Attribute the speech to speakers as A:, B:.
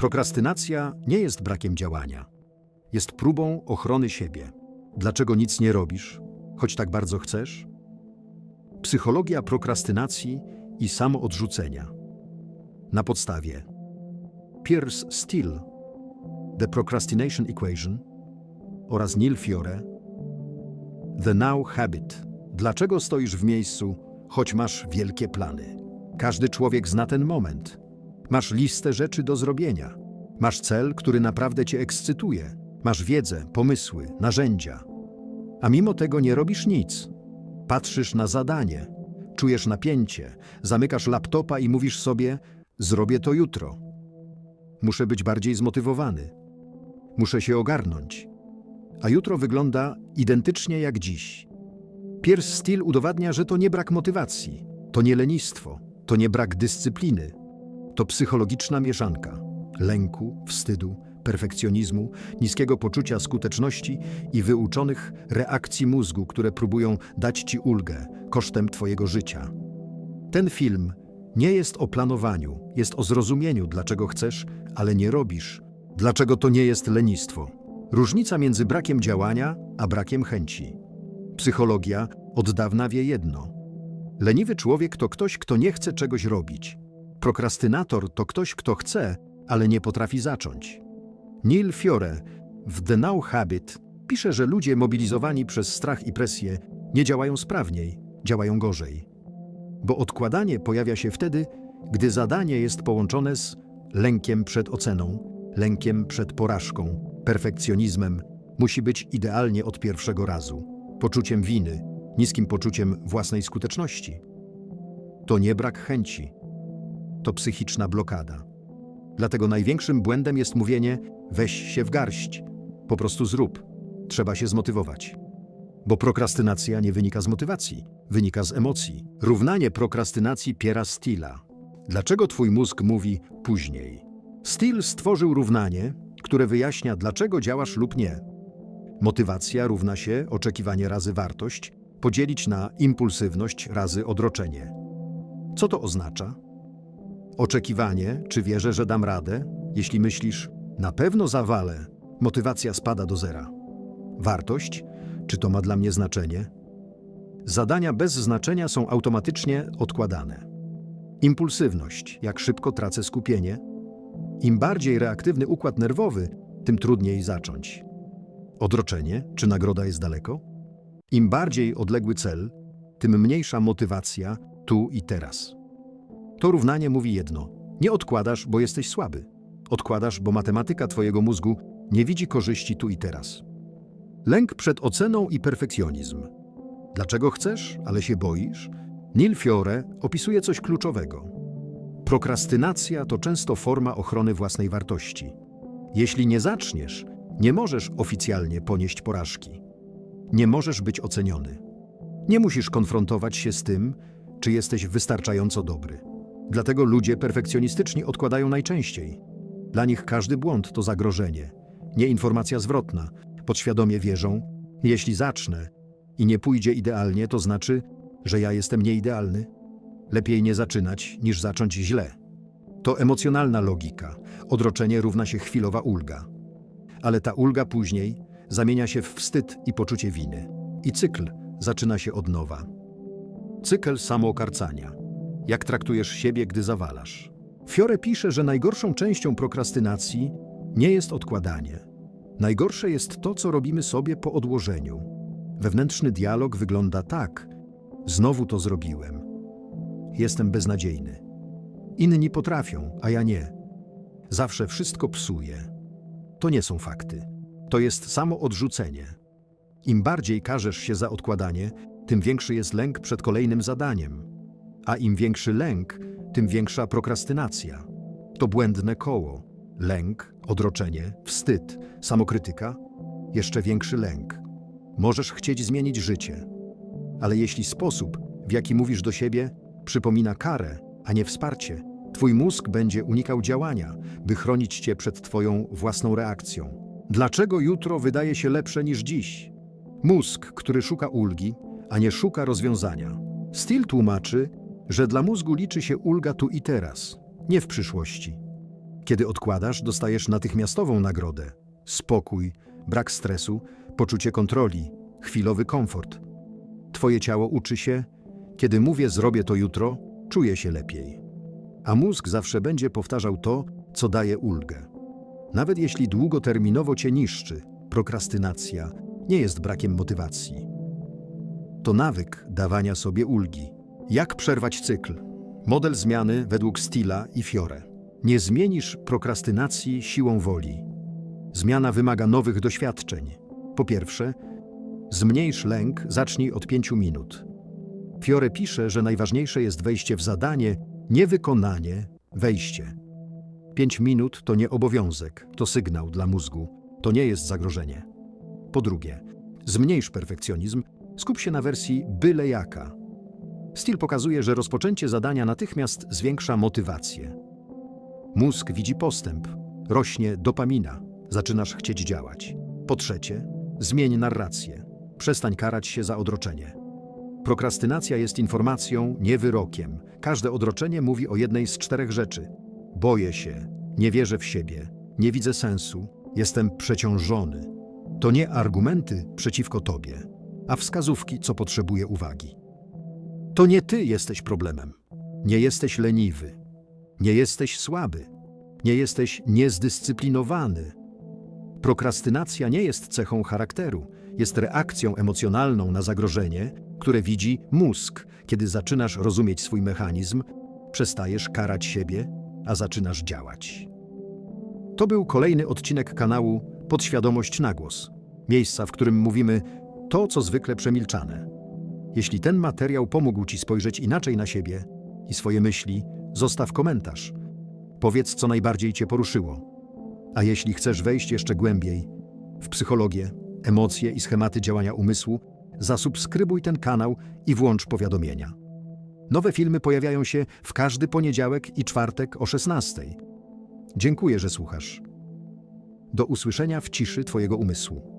A: Prokrastynacja nie jest brakiem działania. Jest próbą ochrony siebie. Dlaczego nic nie robisz, choć tak bardzo chcesz? Psychologia prokrastynacji i samoodrzucenia. Na podstawie Pierce Steele, The Procrastination Equation oraz Neil Fiore, The Now Habit. Dlaczego stoisz w miejscu, choć masz wielkie plany? Każdy człowiek zna ten moment. Masz listę rzeczy do zrobienia. Masz cel, który naprawdę cię ekscytuje. Masz wiedzę, pomysły, narzędzia. A mimo tego nie robisz nic. Patrzysz na zadanie, czujesz napięcie, zamykasz laptopa i mówisz sobie: Zrobię to jutro. Muszę być bardziej zmotywowany. Muszę się ogarnąć. A jutro wygląda identycznie jak dziś. Pierce Steele udowadnia, że to nie brak motywacji, to nie lenistwo, to nie brak dyscypliny. To psychologiczna mieszanka lęku, wstydu, perfekcjonizmu, niskiego poczucia skuteczności i wyuczonych reakcji mózgu, które próbują dać ci ulgę kosztem twojego życia. Ten film nie jest o planowaniu, jest o zrozumieniu, dlaczego chcesz, ale nie robisz, dlaczego to nie jest lenistwo. Różnica między brakiem działania a brakiem chęci. Psychologia od dawna wie jedno. Leniwy człowiek to ktoś, kto nie chce czegoś robić. Prokrastynator to ktoś, kto chce, ale nie potrafi zacząć. Neil Fiore w The Now Habit pisze, że ludzie mobilizowani przez strach i presję nie działają sprawniej, działają gorzej. Bo odkładanie pojawia się wtedy, gdy zadanie jest połączone z lękiem przed oceną, lękiem przed porażką, perfekcjonizmem, musi być idealnie od pierwszego razu, poczuciem winy, niskim poczuciem własnej skuteczności. To nie brak chęci, to psychiczna blokada. Dlatego największym błędem jest mówienie: weź się w garść, po prostu zrób, trzeba się zmotywować. Bo prokrastynacja nie wynika z motywacji, wynika z emocji. Równanie prokrastynacji Piera Steela. Dlaczego twój mózg mówi później? Steele stworzył równanie, które wyjaśnia, dlaczego działasz lub nie. Motywacja równa się oczekiwanie razy wartość, podzielić na impulsywność razy odroczenie. Co to oznacza? Oczekiwanie, czy wierzę, że dam radę? Jeśli myślisz, na pewno zawalę, motywacja spada do zera. Wartość, czy to ma dla mnie znaczenie? Zadania bez znaczenia są automatycznie odkładane. Impulsywność, jak szybko tracę skupienie. Im bardziej reaktywny układ nerwowy, tym trudniej zacząć. Odroczenie, czy nagroda jest daleko? Im bardziej odległy cel, tym mniejsza motywacja tu i teraz. To równanie mówi jedno: nie odkładasz, bo jesteś słaby. Odkładasz, bo matematyka twojego mózgu nie widzi korzyści tu i teraz. Lęk przed oceną i perfekcjonizm. Dlaczego chcesz, ale się boisz? Neil Fiore opisuje coś kluczowego. Prokrastynacja to często forma ochrony własnej wartości. Jeśli nie zaczniesz, nie możesz oficjalnie ponieść porażki. Nie możesz być oceniony. Nie musisz konfrontować się z tym, czy jesteś wystarczająco dobry. Dlatego ludzie perfekcjonistyczni odkładają najczęściej. Dla nich każdy błąd to zagrożenie, nie informacja zwrotna. Podświadomie wierzą, jeśli zacznę i nie pójdzie idealnie, to znaczy, że ja jestem nieidealny. Lepiej nie zaczynać, niż zacząć źle. To emocjonalna logika. Odroczenie równa się chwilowa ulga. Ale ta ulga później zamienia się w wstyd i poczucie winy. I cykl zaczyna się od nowa. Cykl samookarcania. Jak traktujesz siebie, gdy zawalasz? Fiore pisze, że najgorszą częścią prokrastynacji nie jest odkładanie. Najgorsze jest to, co robimy sobie po odłożeniu. Wewnętrzny dialog wygląda tak: znowu to zrobiłem. Jestem beznadziejny. Inni potrafią, a ja nie. Zawsze wszystko psuję. To nie są fakty. To jest samo odrzucenie. Im bardziej karzesz się za odkładanie, tym większy jest lęk przed kolejnym zadaniem. A im większy lęk, tym większa prokrastynacja. To błędne koło. Lęk, odroczenie, wstyd, samokrytyka, jeszcze większy lęk. Możesz chcieć zmienić życie, ale jeśli sposób, w jaki mówisz do siebie, przypomina karę, a nie wsparcie, twój mózg będzie unikał działania, by chronić cię przed twoją własną reakcją. Dlaczego jutro wydaje się lepsze niż dziś? Mózg, który szuka ulgi, a nie szuka rozwiązania. Steele tłumaczy, że dla mózgu liczy się ulga tu i teraz, nie w przyszłości. Kiedy odkładasz, dostajesz natychmiastową nagrodę. Spokój, brak stresu, poczucie kontroli, chwilowy komfort. Twoje ciało uczy się, kiedy mówię zrobię to jutro, czuję się lepiej. A mózg zawsze będzie powtarzał to, co daje ulgę. Nawet jeśli długoterminowo cię niszczy, prokrastynacja nie jest brakiem motywacji. To nawyk dawania sobie ulgi. Jak przerwać cykl? Model zmiany według Stila i Fiore. Nie zmienisz prokrastynacji siłą woli. Zmiana wymaga nowych doświadczeń. Po pierwsze, zmniejsz lęk, zacznij od pięciu minut. Fiore pisze, że najważniejsze jest wejście w zadanie, nie wykonanie, wejście. Pięć minut to nie obowiązek, to sygnał dla mózgu, to nie jest zagrożenie. Po drugie, zmniejsz perfekcjonizm, skup się na wersji byle jaka. Styl pokazuje, że rozpoczęcie zadania natychmiast zwiększa motywację. Mózg widzi postęp, rośnie dopamina, zaczynasz chcieć działać. Po trzecie, zmień narrację, przestań karać się za odroczenie. Prokrastynacja jest informacją, nie wyrokiem. Każde odroczenie mówi o jednej z czterech rzeczy. Boję się, nie wierzę w siebie, nie widzę sensu, jestem przeciążony. To nie argumenty przeciwko tobie, a wskazówki, co potrzebuje uwagi. To nie ty jesteś problemem. Nie jesteś leniwy. Nie jesteś słaby. Nie jesteś niezdyscyplinowany. Prokrastynacja nie jest cechą charakteru, jest reakcją emocjonalną na zagrożenie, które widzi mózg. Kiedy zaczynasz rozumieć swój mechanizm, przestajesz karać siebie, a zaczynasz działać. To był kolejny odcinek kanału Podświadomość na głos. Miejsca, w którym mówimy to, co zwykle przemilczane. Jeśli ten materiał pomógł Ci spojrzeć inaczej na siebie i swoje myśli, zostaw komentarz. Powiedz, co najbardziej Cię poruszyło. A jeśli chcesz wejść jeszcze głębiej w psychologię, emocje i schematy działania umysłu, zasubskrybuj ten kanał i włącz powiadomienia. Nowe filmy pojawiają się w każdy poniedziałek i czwartek o 16. Dziękuję, że słuchasz. Do usłyszenia w ciszy Twojego umysłu.